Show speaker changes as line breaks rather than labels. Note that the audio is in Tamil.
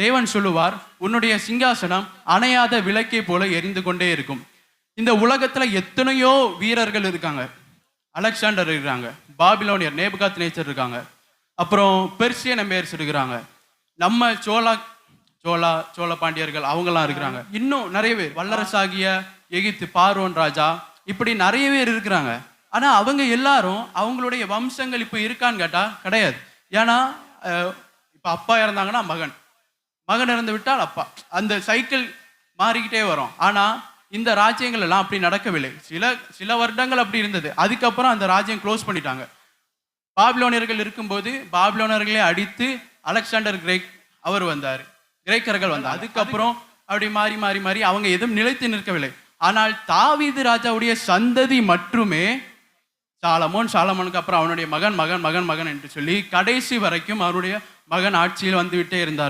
தேவன் சொல்லுவார் உன்னுடைய சிங்காசனம் அணையாத விளக்கை போல எரிந்து கொண்டே இருக்கும். இந்த உலகத்துல எத்தனையோ வீரர்கள் இருக்காங்க. அலெக்சாண்டர் இருக்காங்க பாபிலோனியர் நேபுகாத் நேச்சர் இருக்காங்க. அப்புறம் பெர்சியன் எம்பையர்ஸ் இருக்கிறாங்க. நம்ம சோழா சோழா சோழ பாண்டியர்கள் அவங்கெல்லாம் இருக்கிறாங்க. இன்னும் நிறைய பேர். வல்லரசாகிய எகிப்து பார்வோன் ராஜா இப்படி நிறைய பேர் இருக்கிறாங்க. ஆனால் அவங்க எல்லாரும் அவங்களுடைய வம்சங்கள் இப்போ இருக்கான்னு கேட்டால் கிடையாது. ஏன்னா இப்போ அப்பா இறந்தாங்கன்னா மகன். மகன் இறந்து விட்டால் அப்பா. அந்த சைக்கிள் மாறிக்கிட்டே வரும். ஆனால் இந்த ராஜ்யங்கள் எல்லாம் அப்படி நடக்கவில்லை. சில சில வருடங்கள் அப்படி இருந்தது. அதுக்கப்புறம் அந்த ராஜ்யம் க்ளோஸ் பண்ணிட்டாங்க. பாபிலோனியர்கள் இருக்கும்போது பாபிலோனர்களே அடித்து அலெக்சாண்டர் கிரேக் அவர் வந்தார். கிரேக்கர்கள் வந்தார் அதுக்கப்புறம் அப்படி மாறி மாறி மாறி அவங்க எதுவும் நிலைத்து நிற்கவில்லை. ஆனால் தாவீது ராஜாவுடைய சந்ததி மட்டுமே சாலமோன் சாலமோனுக்கு அப்புறம் அவனுடைய மகன் மகன் மகன் மகன் என்று சொல்லி கடைசி வரைக்கும் அவருடைய மகன் ஆட்சியில் வந்துவிட்டே இருந்தார்